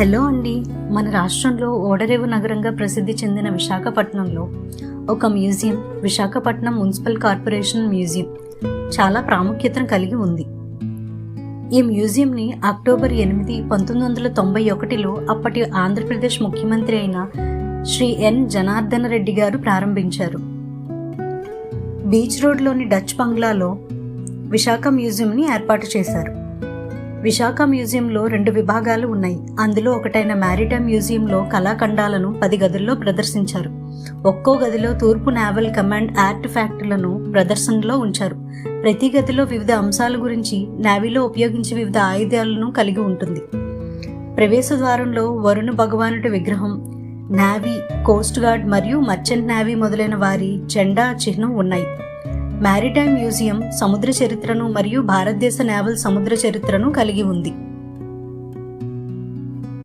Hello అండి. మన రాష్ట్రంలో ఓడరేవు నగరంగా ప్రసిద్ధి చెందిన విశాఖపట్నంలో ఒక museum Visakhapatnam municipal corporation museum చాలా ప్రాముఖ్యతను కలిగి ఉంది. ఈ మ్యూజియంని అక్టోబర్ ఎనిమిది పంతొమ్మిది వందల తొంభై ఒకటిలో అప్పటి ఆంధ్రప్రదేశ్ ముఖ్యమంత్రి అయిన శ్రీ ఎన్. జనార్దన రెడ్డి గారు ప్రారంభించారు. బీచ్ రోడ్లోని డచ్ బంగ్లాలో విశాఖ మ్యూజియంని ఏర్పాటు చేశారు. విశాఖ మ్యూజియంలో రెండు విభాగాలు ఉన్నాయి. అందులో ఒకటైన మ్యారిటైమ్ మ్యూజియంలో కళాఖండాలను పది గదుల్లో ప్రదర్శించారు. ఒక్కో గదిలో తూర్పు నావల్ కమాండ్ ఆర్ట్ ఫ్యాక్టర్లను ప్రదర్శనలో ఉంచారు. ప్రతి గదిలో వివిధ అంశాల గురించి నావీలో ఉపయోగించే వివిధ ఆయుధాలను కలిగి ఉంటుంది. ప్రవేశ ద్వారంలో వరుణ భగవానుడి విగ్రహం నావీ కోస్ట్ గార్డ్ మరియు మర్చెంట్ నావీ మొదలైన వారి జెండా చిహ్నం ఉన్నాయి. మ్యారిటైమ్ మ్యూజియం సముద్ర చరిత్రను మరియు భారతదేశ నేవల్ సముద్ర చరిత్రను కలిగి ఉంది.